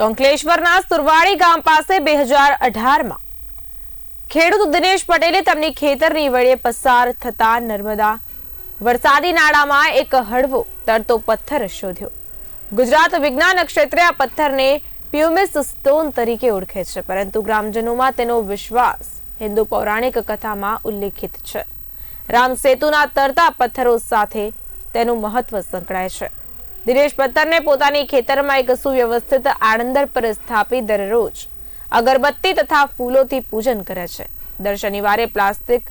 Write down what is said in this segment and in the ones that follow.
તો અંકલેશ્વરના સુરવાડી ગામ પાસે બે હજાર અઢારમાં ખેડૂત દિનેશ પટેલે તેમની ખેતરની વડે પસાર થતા નર્મદા વરસાદી નાળામાં એક હળવો તરતો પથ્થર શોધ્યો. ગુજરાત વિજ્ઞાન ક્ષેત્રે આ પથ્થરને પ્યુમિસ સ્ટોન તરીકે ઓળખે છે, પરંતુ ગ્રામજનોમાં તેનો વિશ્વાસ હિન્દુ પૌરાણિક કથામાં ઉલ્લેખિત છે. રામ સેતુના તરતા પથ્થરો સાથે તેનું મહત્વ સંકળાય છે. દિનેશ પત્તરને પોતાની ખેતરમાં એક સુવ્યવસ્થિત આણંદર પર સ્થાપી દરરોજ અગરબત્તી તથા ફૂલોથી પૂજન કરે છે. દર શનિવારે પ્લાસ્ટિક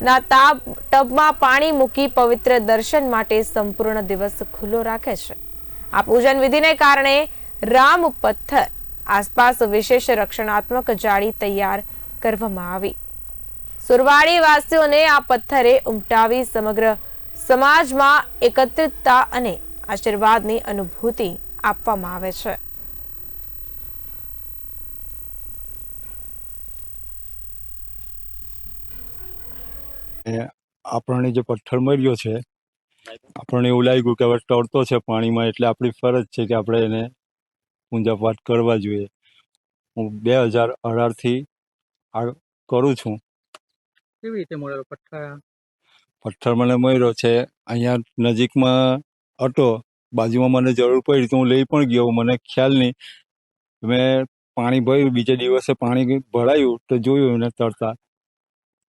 ના તાપ, ટબમાં પાણી મૂકી પવિત્ર દર્શન માટે સંપૂર્ણ દિવસ ખુલ્લો રાખે છે. આ પૂજન વિધિને કારણે રામ પથ્થર આસપાસ વિશેષ રક્ષણાત્મક જાળી તૈયાર કરવામાં આવી. સુરવાડી વાસીઓને આ પથ્થરે ઉમટાવી સમગ્ર સમાજમાં એકત્રિતતા અને આશીર્વાદની અનુભૂતિ આપવામાં આવે છે. એ આપણને જે પથ્થર મળ્યો છે આપણને એવું લાગ્યું કે હવે તરતો છે પાણીમાં એટલે આપણી ફરજ છે કે આપણે એને પૂજા પાઠ કરવા જોઈએ. હું બે હજાર અઢારથી આ કરું છું. કેવી રીતે મળેલો પથ્થર? પથ્થર મને મળ્યો છે અહીંયા નજીકમાં હતો. બાજુમાં મને જરૂર પડી તો હું લઈ પણ ગયો મને ખ્યાલ નહીં. મેં પાણી ભર્યું, બીજે દિવસે પાણી ભરાયું તો જોયું એને તરતા.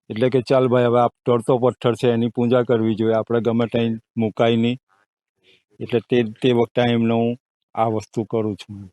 એટલે કે ચાલ ભાઈ, હવે આ તરતો પથ્થર છે, એની પૂજા કરવી જોઈએ. આપણે ગમે ત્યાં મુકાય નહીં. એટલે તે તે વખતે એમને હું આ વસ્તુ કરું છું.